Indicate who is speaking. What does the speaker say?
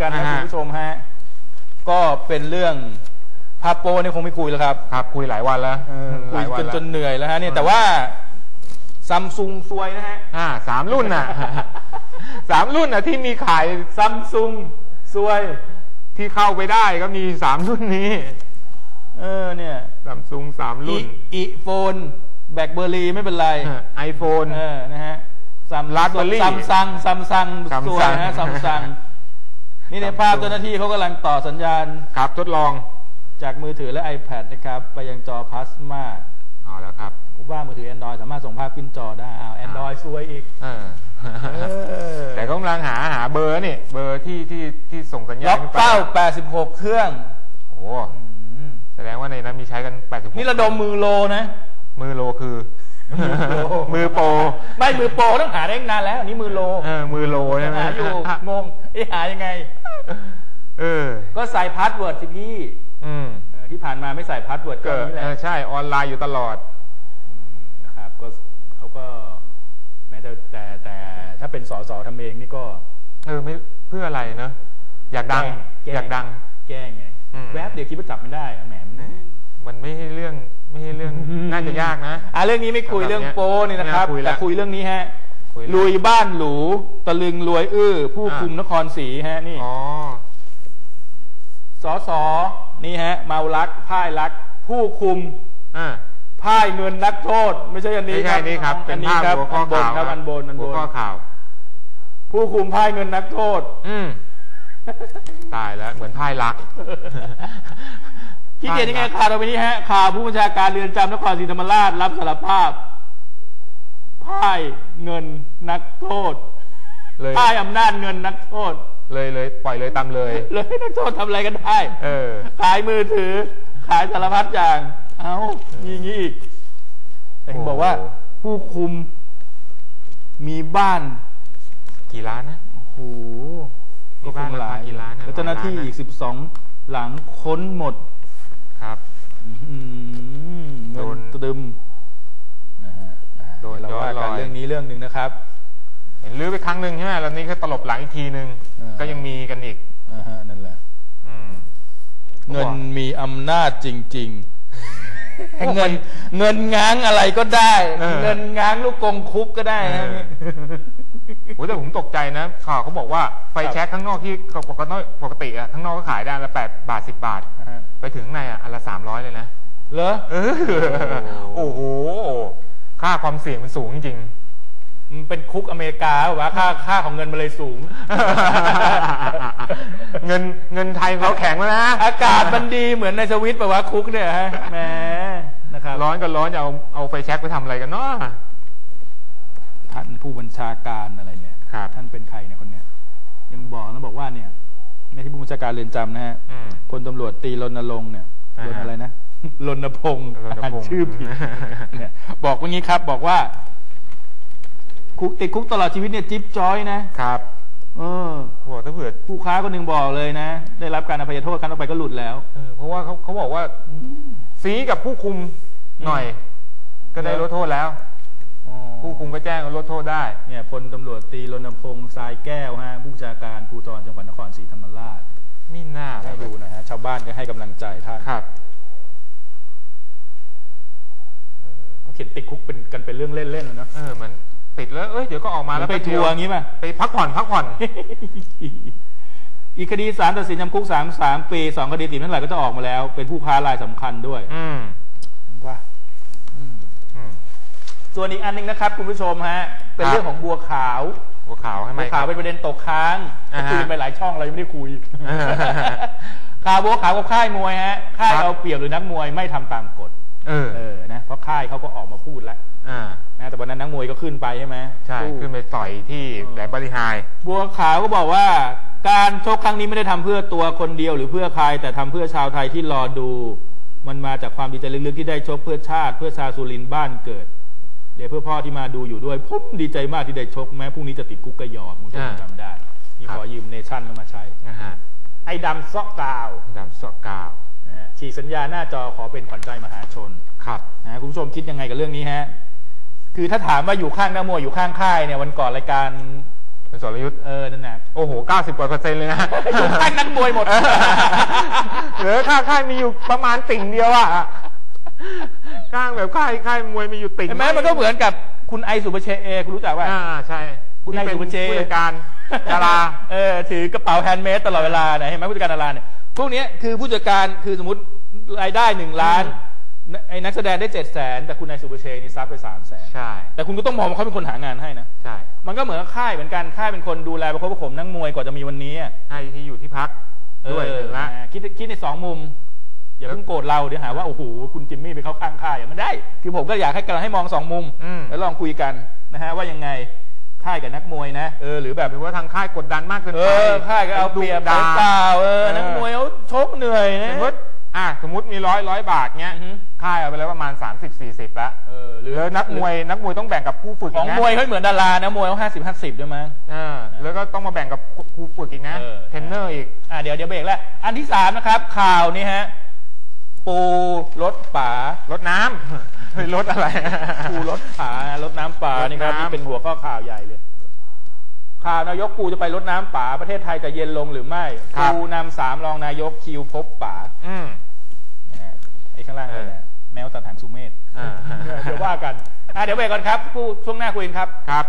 Speaker 1: กันนะ
Speaker 2: อ่าฮะ
Speaker 1: คุณผู้ชมฮะ ก็เป็นเรื่องพาโปเนี่ยคงไม่คุยแล้วครับ
Speaker 2: ครับคุยหลายวันแล้ว
Speaker 1: เออ
Speaker 2: ห
Speaker 1: คุ
Speaker 2: ลายยวัน
Speaker 1: จน
Speaker 2: แล้ว
Speaker 1: จนเหนื่อยแล้วฮะเนี่ยแต่ว่าซัมซุงซวยนะฮะ
Speaker 2: อ่าสามรุ่นน่ะ สามรุ่นน่ะที่มีขาย
Speaker 1: ซัมซุงซวย
Speaker 2: ที่เข้าไปได้ก็มีสามรุ่นนี้
Speaker 1: เออเนี่ย
Speaker 2: ซัมซุงสาม
Speaker 1: อี
Speaker 2: รุ่น
Speaker 1: อีโฟนแบล็คเบอร์รี่ไม่เป็นไร
Speaker 2: ไอโฟน
Speaker 1: เออ นะฮะซัม
Speaker 2: Raspberry
Speaker 1: ซัมซังซัมซัง
Speaker 2: Samsung
Speaker 1: ซวยนะฮะซัมซัง นี่ในภาพ
Speaker 2: Samsung
Speaker 1: เจ้าหน้าที่เขากำลังต่อสัญญาณ
Speaker 2: ครับทดลอง
Speaker 1: จากมือถือและ iPad นะครับ ไปยังจอพลาสมา
Speaker 2: เอาแล้วครับ
Speaker 1: ผมว่ามือถือ Android สามารถส่งภาพขึ้นจอได้อ้าว Android ซวยอีก
Speaker 2: เออแต่ก็กำลังหาหาเบอร์นี่ เบอร์ที่ที่ที่ส่งสัญญา
Speaker 1: ล็
Speaker 2: ณ
Speaker 1: อก
Speaker 2: ขึ้นไป
Speaker 1: เป้า 86 เครื่อง
Speaker 2: โอ้โห
Speaker 1: อืม
Speaker 2: แสดงว่าในนั้นมีใช้กัน86
Speaker 1: นี่ระดมมือโลนะ
Speaker 2: มือโลคือ มือโปร
Speaker 1: ไม่มือโปรต้องหาได้นานแล้วอันนี่มือโล
Speaker 2: เออมือโลใช่ไหม
Speaker 1: หาอยู่งงไอ้หายังไง
Speaker 2: เออ
Speaker 1: ก็ใส่พาสเวิร์ดสิพี่
Speaker 2: อืม
Speaker 1: เออที่ผ่านมาไม่ใส่พาสเวิร์ดก็
Speaker 2: ก็
Speaker 1: นี่แห
Speaker 2: เอ
Speaker 1: ละ
Speaker 2: อใช่ออนไลน์อยู่ตลอด
Speaker 1: นะครับ ก็เขาก็แม้แต่แต่แต่ถ้าเป็นสสทำเองนี่ก็
Speaker 2: เออไม่เพื่ออะไรเนอะอยากดัง
Speaker 1: แกล้ง
Speaker 2: อยากดัง
Speaker 1: แก้ไง
Speaker 2: อืม
Speaker 1: แวบเดียวคิดว่าจับไม่ได้อะแหมมัน
Speaker 2: เออมันไม่ใช่เรื่องไม่ใช่เรื่องน่าจะยากนะ
Speaker 1: อะเรื่องนี้ไม่คุย
Speaker 2: สำหรับ
Speaker 1: เรื่อง
Speaker 2: เนี้ย
Speaker 1: โป้นี่นะครับ
Speaker 2: ไม่น่าคุยละ
Speaker 1: แต่คุยเรื่องนี้ฮะ
Speaker 2: คุยละ
Speaker 1: ลุยบ้านหรูตะลึงรวยอื้อ ผู้
Speaker 2: อ่า
Speaker 1: คุมนครศรีฮะนี่
Speaker 2: อ๋อ
Speaker 1: สอสอนี่ฮะ เมารักพ่ายรัก ผู้คุม
Speaker 2: อ่า
Speaker 1: พ่ายเงินนักโทษ ไม่ใช่อันนี้
Speaker 2: ไม่
Speaker 1: ค
Speaker 2: ใช่
Speaker 1: รับ
Speaker 2: นี่ครับ เป็
Speaker 1: อั
Speaker 2: น
Speaker 1: นนี้
Speaker 2: ภาพ
Speaker 1: ครับ
Speaker 2: หัวข้อ
Speaker 1: อันบน
Speaker 2: ข่าว
Speaker 1: ครับอันบนอันบ
Speaker 2: หัวนข้อข่าว
Speaker 1: ผู้คุมพ่ายเงินนักโทษ
Speaker 2: อืม ตายแล้ว เหมือนพ่ายรัก
Speaker 1: ที่เกียรติยังไงข่าวต่อไปนี้ฮะ ข่าวผู้บัญชาการเรือนจำนครศรีธรรมราชรับสารภาพ พ่ายเงินนักโทษ
Speaker 2: เลย
Speaker 1: พ่ายอำนาจเงินนักโทษ
Speaker 2: เลยเลยปล่อยเลยตามเลย
Speaker 1: เลยให้นักโทษทำอะไรกันได้
Speaker 2: เออ
Speaker 1: ขายมือถือ ขายสารพัดอย่าง เอามีอย่างนี้อีกแต่เห็นบอกว่าผู้คุมมีบ้าน
Speaker 2: กี่ล้านนะ
Speaker 1: โอ้โห
Speaker 2: มีบ้านราคากี่ล้านอะ
Speaker 1: แล้วเจ้าหน้าที่
Speaker 2: หลายล้านนะ
Speaker 1: อีกสิบสองหลังค้นหมด
Speaker 2: ครับ
Speaker 1: อืม
Speaker 2: โด
Speaker 1: เงิ
Speaker 2: น
Speaker 1: นตรึมนะฮะอ่า
Speaker 2: โดน
Speaker 1: เราว่า
Speaker 2: ย้อนร
Speaker 1: กั
Speaker 2: อนย
Speaker 1: เรื่องนี้เรื่องหนึ่งนะครับ
Speaker 2: เห็นลื้อไปครั้งหนึ่งใช่ไหมแล้วนี้ก็ตลบหลังอีกทีหนึ่ง
Speaker 1: เออ
Speaker 2: ก็ยังมีกันอีก
Speaker 1: อ่าฮะนั่นแหละ
Speaker 2: อืม
Speaker 1: เงินมีอำนาจจริง ๆ เงิน เงินง้างอะไรก็ได้
Speaker 2: เออ
Speaker 1: เงินง้างลูกกงคุกก็ได้นะ
Speaker 2: เออโอ้ยแต่ผมตกใจนะข่าวเขาบอกว่าไฟแช็กข้างนอกที่ปกติปกติอะข้างนอกก็ขายได้ละแปดบาทสิบบาท
Speaker 1: อ่าฮะ
Speaker 2: ไปถึงข้างในอะอันละสามร้อยเลยนะ
Speaker 1: เหรอ
Speaker 2: เออ
Speaker 1: โอ้
Speaker 2: โอ้โห ค่าความเสี่ยงมันสูงจริง
Speaker 1: มันเป็นคุกอเมริกาวะค่าค่าของเงินมันเลยสูง
Speaker 2: ๆเงินเงินไทยเขาแข็งแล้วนะ
Speaker 1: อากาศมันดีเหมือนในสวิตแบบว่าวะคุกเนี่ยฮะแหมนะครับ
Speaker 2: ร้อนก็ร้อนจะเอาเอาไฟแช็กไปทำอะไรกันเนาะ
Speaker 1: ท่านผู้บัญชาการอะไรเนี่ย
Speaker 2: ครับ
Speaker 1: ท่านเป็นใครเนี่ยคนเนี้ยยังบอกนะบอกว่าเนี่ยไม่ใช่ผู้บัญชาการเรือนจำนะฮะ
Speaker 2: อืม
Speaker 1: พลตำรวจตีรณรงค์เนี่ย
Speaker 2: อ่าร
Speaker 1: ณอะไรนะรณพงศ์
Speaker 2: รณพงศ์
Speaker 1: อ่านชื่อผิดเนี่ยบอกว่างี้ครับ บอกว่า คุกติดคุกตลอดชีวิตเนี่ยจิ๊บจอยนะครับเออ
Speaker 2: บอกถ้าเผื่อ
Speaker 1: ผู้ค้าคนหนึ่งบอกเลยนะ ได้รับการอภัยโทษครั้งต่อไปก็หลุดแล้ว
Speaker 2: เออเพราะว่าเขาเขาบอกว่าซีกับผู้คุมหน่อย ก็ได้
Speaker 1: เหรอ
Speaker 2: ลดโทษแล้วผู้คุมก็แจ้งว่าลดโทษได้
Speaker 1: เนี่ยพลตำรวจตีรณพงศ์ทรายแก้วฮะผู้บัญชาการภูธรจังหวัดนครศรีธรรมราช
Speaker 2: นี่หน้า
Speaker 1: ให้ดูนะฮะชาวบ้านก็ให้กำลังใจท่าน
Speaker 2: ครับ
Speaker 1: เออเขาเขียนติดคุกเป็นกันเป็นเรื่องเล่นๆเลยเนาะ
Speaker 2: เออเหมัน ติดแล้วเอ้ยเดี๋ยวก็ออกมา
Speaker 1: เหมื
Speaker 2: แล้
Speaker 1: อ
Speaker 2: วน
Speaker 1: ไป
Speaker 2: แป๊บ
Speaker 1: ทั
Speaker 2: เดี
Speaker 1: วร์อย่างงี้ป่ะ
Speaker 2: ไปพักผ่อนพักผ่อน
Speaker 1: อีกคดีสารตัดสินจำคุกสามสามปีสองคดีติดเมื่อไหร่ก็จะออกมาแล้ว เป็นผู้ค้ารายสำคัญด้วย
Speaker 2: อืม
Speaker 1: ว่า
Speaker 2: อืม
Speaker 1: ส่วนอีกอันหนึงนะครับ คุณผู้ชมฮะ เป็น
Speaker 2: ครับ
Speaker 1: เรื่องของบัวขาว
Speaker 2: หัวขาวให้ไหม
Speaker 1: บัวขาวเป็นประเด็นตกค้าง
Speaker 2: อ่าฮะ
Speaker 1: คุยไปหลายช่องเรายังไม่ได้คุย
Speaker 2: อ่า
Speaker 1: ข่าวบัวขาวกับค่ายมวยฮะค่าย
Speaker 2: ครับ
Speaker 1: เอาเปรียบหรือนักมวยไม่ทำตามกฎ
Speaker 2: เออ
Speaker 1: เออนะเพราะค่ายเขาก็ออกมาพูดแล้ว
Speaker 2: อ่า
Speaker 1: นะแต่วันนั้นนักมวยก็ขึ้นไปใช่ไหม
Speaker 2: ใช่
Speaker 1: สู้
Speaker 2: ขึ้นไปต่อยที่แหลมบริหาย
Speaker 1: บัวขาวก็บอกว่า การชกครั้งนี้ไม่ได้ทำเพื่อตัวคนเดียวหรือเพื่อใคร แต่ทำเพื่อชาวไทยที่รอดู มันมาจากความดีใจลึกๆที่ได้ชกเพื่อชาติ เพื่อชาวสุรินทร์บ้านเกิดเดี๋ยวเพื่อพ่อที่มาดูอยู่ด้วยผมดีใจมากที่ได้ชกแม้พรุ่งนี้จะติดคุกก็ยอมคุณผู้ชม
Speaker 2: อ่า
Speaker 1: จำได้ที่
Speaker 2: ครับ
Speaker 1: ขอยืมเนชั่นเข้ามาใช้
Speaker 2: นะฮะ
Speaker 1: ไอ้ดำซอกกาว
Speaker 2: ดำเสาะกาว
Speaker 1: นะฮะฉีกสัญญาหน้าจอขอเป็นขวัญใจมหาชน
Speaker 2: ครับ
Speaker 1: นะคุณผู้ชมคิดยังไงกับเรื่องนี้ฮะ คือถ้าถามว่าอยู่ข้างนักมวยอยู่ข้างค่ายเนี่ยวันก่อนรายการ
Speaker 2: เป็นสรยุทธ์
Speaker 1: เออนั่นแหละ
Speaker 2: โอ้โห90กว่าเปอร์เซ็นต์เลยนะ
Speaker 1: อยู่ข้างนักมวยหมด
Speaker 2: เออเหลือค่าค่ายมีอยู่ประมาณติ่งเดียวอะข้างแบบค่ายค่ายมวยมีอยู่ติ่ง
Speaker 1: เห็นไหมมันก็เหมือนกับคุณไอสุปเชเอคุณรู้จักว่า
Speaker 2: อ่าใช่
Speaker 1: คุณนาย
Speaker 2: ที่
Speaker 1: สุ
Speaker 2: เป็
Speaker 1: ภ
Speaker 2: น
Speaker 1: เชษ
Speaker 2: ผู้จัดการดารา
Speaker 1: เออถือกระเป๋าแฮนด์เมดตลอดเวลาเนี่ยเห็นไหมผู้จัดการดาราเนี่ยพวกเนี้ยคือผู้จัดการคือสมมติรายได้หนึ่งล้าน ไอ้นักแสดงได้เจ็ดแสนแต่คุณนายสุปเชนี่ซับไปสามแสน
Speaker 2: ใช่
Speaker 1: แต่คุณก็ต้องมองว่าเขาเป็นคนหางานให้นะ
Speaker 2: ใช่
Speaker 1: มันก็เหมือนกับค่ายเหมือนกันค่ายเป็นคนดูแลประคบประหงมนักมวยกว่าจะมีวันนี้อะ
Speaker 2: ให้ที่อยู่ที่พักด้วยหนึ่งละ
Speaker 1: เออคิดคิดในสองมุม อย่าเพิ่งโกรธเราเดี๋ยวหาว่าโอ้โหคุณจิมมี่ไปเข้าข้างค่ายอะมันได้ คือผมก็อยากให้กำลังให้มองสองมุม
Speaker 2: อืม
Speaker 1: แล้วลองคุยกันนะฮะว่ายังไงค่ายกับนักมวยนะเออหรือแบบ
Speaker 2: หรือว่าทางค่ายกดดันมากเกิน
Speaker 1: เอ
Speaker 2: ไป
Speaker 1: อค่ายก็เอาเปรียบ
Speaker 2: ดุ
Speaker 1: เป
Speaker 2: ด่า
Speaker 1: ล่าเออ
Speaker 2: เออ
Speaker 1: นักมวย
Speaker 2: มมติมีร้อยร้อยบาทเงี้ย
Speaker 1: อือฮึ
Speaker 2: ค่ายเอาไปแล้วประมาณ 30 40ละ
Speaker 1: เออหรือ
Speaker 2: แล้วนักมวยนักมวยต้องแบ่งกับผู้ฝึก
Speaker 1: ของ
Speaker 2: กนะ
Speaker 1: มวยเขาเหมือนดารานะมวยเขาห้าสิบห้าสิบด้วยมั้ง
Speaker 2: อ่าแล้วก็ต้องมาแบ่งกับครูฝึกอีกนะ
Speaker 1: เออ
Speaker 2: เทรนเนอร์อีก
Speaker 1: อะเดี๋ยวเดี๋ยวเบรกแล้ว อันที่สามนะครับ ข่าวนี้ฮะปูรถป๋าร
Speaker 2: ถน้ำเฮ้ยรถอะไร
Speaker 1: ปูรถป๋ารถน้ำป๋านี่ครับ
Speaker 2: รถน้ำ
Speaker 1: นี่เป็นหัวข้อข่าวใหญ่เลยข่าวนายกปูจะไปรถน้ำป๋าประเทศไทยจะเย็นลงหรือไม่ปูนำสามรองนายกคิวพบป๋า
Speaker 2: อืม
Speaker 1: นะฮะไอ้ ข้างล่างนั่นแหละแมวตัดหางสุเมธ
Speaker 2: อ่า
Speaker 1: เดี๋ยวว่ากันอะเดี๋ยวเบรกก่อนครับผู้ช่วงหน้าคุยกันครับ
Speaker 2: ครับ